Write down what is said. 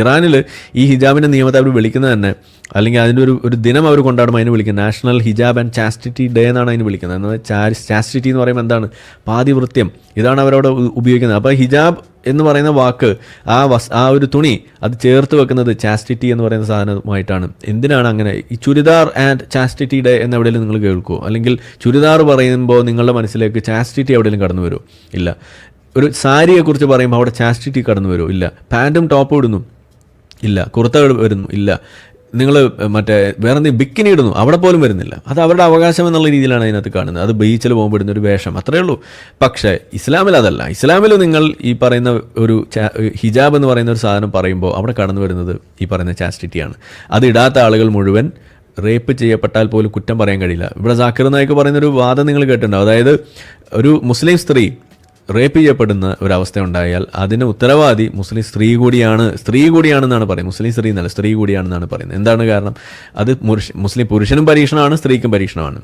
ഇറാനിൽ ഈ ഹിജാബിന്റെ നിയമത്തെ അവർ വിളിക്കുന്നത് തന്നെ അല്ലെങ്കിൽ അതിന്റെ ഒരു ഒരു ദിനം അവർ കൊണ്ടാടുമ്പോൾ അതിന് വിളിക്കുന്നത്. National hijab and chastity day എന്നാണ് അതിന് വിളിക്കുന്നത്. എന്ന് ചാസ്റ്റിറ്റി എന്ന് പറയുമ്പോൾ എന്താണ്? പാതിവൃത്യം. ഇതാണ് അവരവിടെ ഉപയോഗിക്കുന്നത്. അപ്പോൾ ഹിജാബ് എന്ന് പറയുന്ന വാക്ക് ആ വസ് ആ ഒരു തുണി അത് ചേർത്ത് വെക്കുന്നത് ചാസ്റ്റിറ്റി എന്ന് പറയുന്ന സാധനമായിട്ടാണ്. എന്തിനാണ് അങ്ങനെ? ഈ ചുരിദാർ ആൻഡ് ചാസ്റ്റിറ്റി ഡേ എന്ന് എവിടെയെങ്കിലും നിങ്ങൾ കേൾക്കുമോ അല്ലെങ്കിൽ ചുരിദാർ പറയുമ്പോൾ നിങ്ങളുടെ മനസ്സിലേക്ക് ചാസ്റ്റിറ്റി എവിടെയെങ്കിലും കടന്നു വരുമോ ഇല്ല. ഒരു സാരിയെക്കുറിച്ച് പറയുമ്പോൾ അവിടെ ചാസ്റ്റിറ്റി കടന്നു വരുമോ ഇല്ല. പാന്റും ടോപ്പും ഇടുന്നു. ഇല്ല. കുർത്തകൾ വരുന്നു. ഇല്ല. നിങ്ങൾ മറ്റേ വേറെ എന്തെങ്കിലും ബിക്കിനി ഇടുന്നു. അവിടെ പോലും വരുന്നില്ല. അത് അവരുടെ അവകാശം എന്നുള്ള രീതിയിലാണ് അതിനകത്ത് കാണുന്നത്. അത് ബീച്ചിൽ പോകുമ്പോൾ ഇടുന്ന ഒരു വേഷം. അത്രയേ ഉള്ളൂ. പക്ഷേ ഇസ്ലാമിൽ അതല്ല. ഇസ്ലാമിൽ നിങ്ങൾ ഈ പറയുന്ന ഒരു ഹിജാബ് എന്ന് പറയുന്ന ഒരു സാധനം പറയുമ്പോൾ അവിടെ കടന്നു വരുന്നത് ഈ പറയുന്ന ചാസ്റ്റിറ്റിയാണ് അത് ഇടാത്ത ആളുകൾ മുഴുവൻ റേപ്പ് ചെയ്യപ്പെട്ടാൽ പോലും കുറ്റം പറയാൻ കഴിയില്ല. ഇവിടെ ജാക്കിർ നായിക്ക് പറയുന്നൊരു വാദം നിങ്ങൾ കേട്ടിട്ടുണ്ടോ? അതായത് ഒരു മുസ്ലിം സ്ത്രീ റേപ്പ് ചെയ്യപ്പെടുന്ന ഒരവസ്ഥ ഉണ്ടായാൽ അതിന് ഉത്തരവാദി മുസ്ലിം സ്ത്രീ കൂടിയാണ് സ്ത്രീ കൂടിയാണെന്നാണ് പറയുന്നത്. മുസ്ലിം സ്ത്രീ എന്നല്ല സ്ത്രീ കൂടിയാണെന്നാണ് പറയുന്നത്. എന്താണ് കാരണം? അത് മുസ്ലിം പുരുഷനും പരീക്ഷണമാണ് സ്ത്രീക്കും പരീക്ഷണമാണ്.